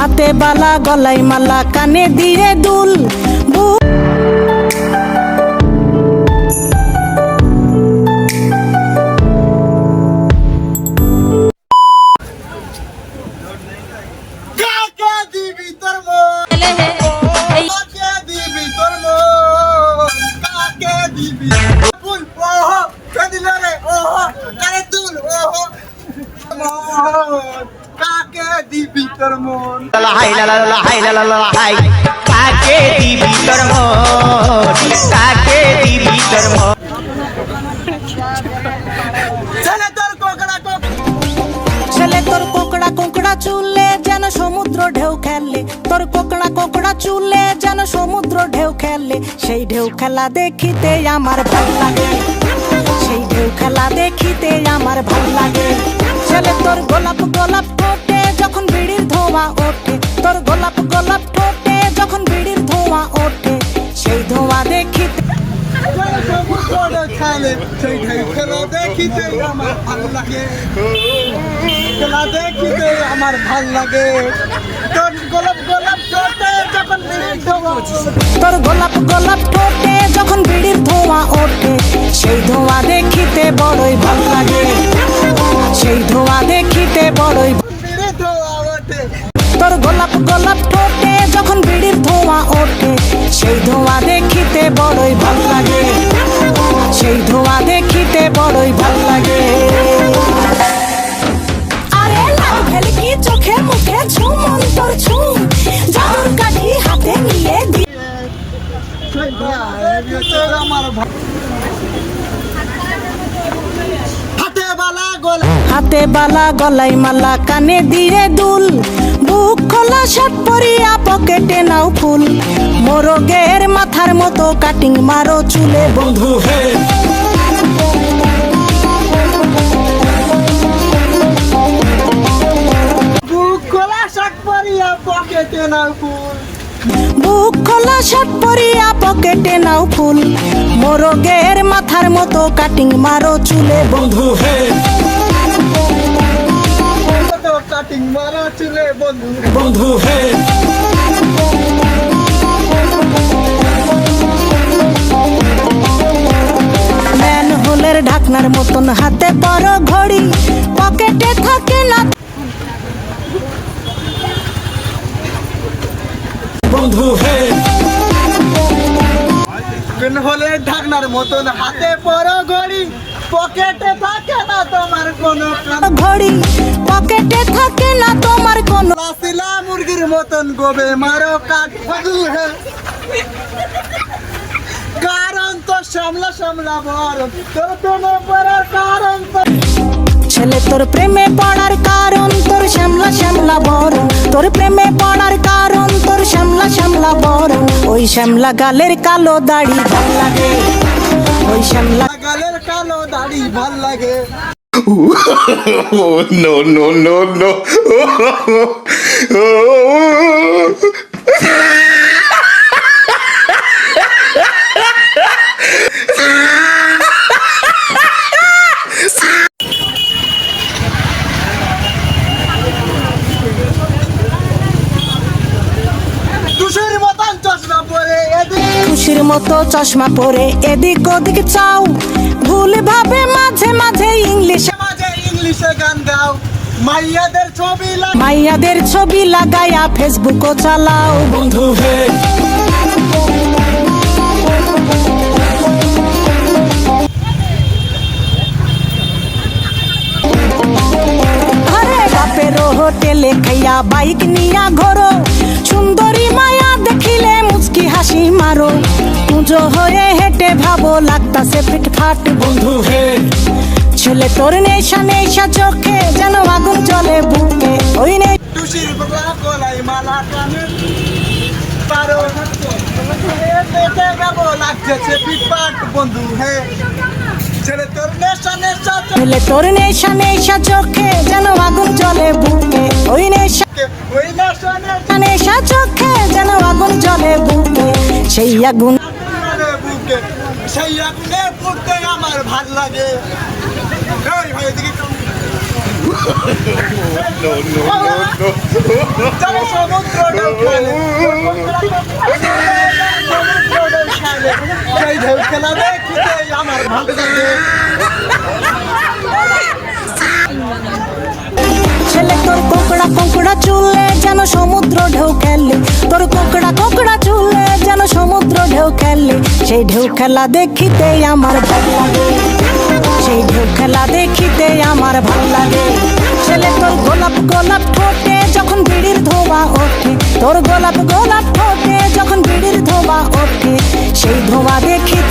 হাতে বালা গলায় মালা কানে দিয়ে দুল। বু- কাকে দিবি তোর মন কাকে দিবি তোর মন কাকে দিবি ফুল ওহো কাদিল রে ওহো কারে তুল ওহো মন কাকে দিবি তোর মন। হাই লা লা লা হাই লা লা লা হাই। কাকে দিবি তোর মন? কাকে দিবি তোর মন? ছেলে তোর কোকড়া কোক ছেলে তোর কোকড়া কোকড়া চুলে যেন সমুদ্র ঢেউ খেললে তোর কোকড়া কোকড়া চুলে যেন সমুদ্র ঢেউ খেললে সেই ঢেউ খেলা দেখিতে আমার ভালো লাগে। সেই ঢেউ খেলা দেখিতে আমার ভালো লাগে। ছেলে তোর গোলাপ গোলাপ খেলে সেই ঢেউ খেলা দেখিতে আমার ভালো লাগে। খেলা দেখিতে আমার ভালো লাগে। তোর গোলাপ গোলাপ ছোটে যখন বিড়ি ধোয়া তোর গোলাপ গোলাপ ঠোঁটে যখন বিড়ির ধোঁয়া ওঠে সেই ধোঁয়া দেখিতে বড়ই ভালো লাগে। সেই ধোঁয়া দেখিতে বড়ই তোর গোলাপ গোলাপ ঠোঁটে যখন বিড়ির ধোঁয়া ওঠে সেই ধোঁয়া দেখিতে বড়ই ভালো লাগে। হাতে বালা গোলা হাতে বালা গলায় মালা কানে দিয়ে দুল। বুক খোলা শার্ট পরিয়া পকেটে নাও ফুল। মোরগের মাথার মতো কাটিং মারো চুলে বন্ধু হে। বুক খোলা শাক পরিয়া পকেটে না ফুল। বুক খোলা শার্ট পরিয়া পকেটে নাও মোরগের মাথার মতো কাটিং মারো চুলে বন্ধু হে। তো কাটিং মারা চুলে বন্ধু বন্ধু হে। ঢাকনার মতন হাতে বড় ঘড়ি পকেটে হলে ঢাকনার মতন হাতে ঘড়ি। পকেটে থাকে না তোমার কোনো ঘড়ি পকেটে থাকে না তোমার কোনো লাসিলা মুরগির মতন গোবে মারো বন্ধু কারণ তো সামলা সামলা বড় তোর প্রেমে পড়ার কারণ তো ছেলে তোর প্রেমে পড়ার কারণ তোর শ্যামলা শ্যামলা বরণ তোর প্রেমে ওই শ্যামলা গালের কালো দাড়ি ভালো লাগে। ওই শ্যামলা গালের কালো দাড়ি ভালো লাগে। Oh মতন চশমা পরে এদিকে মতো চশমা পরে এদিক ওদিক চাও। ভুল ভাবে মাঝে মাঝে ইংলিশ মাঝে ইংলিশে গান গাও। মাইয়াদের ছবি মাইয়াদের ছবি লাগায়া ফেসবুকও চালাও। বন্ধু হে। হোটেলে খাইয়া বাইক নিয়া ঘোরো। সুন্দরী মায়া দেখিলে মুচকি হাসি মারো। পুজো হয়ে হেঁটে ভাবো লাগতাছে পিট ফাট বন্ধু হে। ছেলে তোর নেশা নেশা চোখে যেন আগুন চলে বুকে। ওই নে তুষির বলা গলাই মালা কানে পারো গাবো বন্ধু হে ছেলে তোর নেশা নেশা ছেলে তোর নেশা নেশা চোখে যেন আগুন চলে বুকে। ওই নেশা ওই নেশা নেশা নেশা চোখে যেন আগুন চলে বুকে। সেই আগুন চলে সেই আগুনে পড়তে আমার ভালো লাগে। আমার ছেলে, তোর কোকড়া কোকড়া চুলে যেন সমুদ্র ঢেউ খেলে। তোর কোকড়া খেলে সেই ঢেউ খেলা দেখিতে আমার ভালো লাগে। সেই ঢেউ খেলা দেখিতে আমার ভালো লাগে। ছেলে তোর গোলাপ গোলাপ ঠোঁটে যখন বিড়ির ধোবা ওঠে, তোর গোলাপ গোলাপ ঠোঁটে যখন বিড়ির ধোবা ওঠে, সেই ধোঁয়া দেখিতে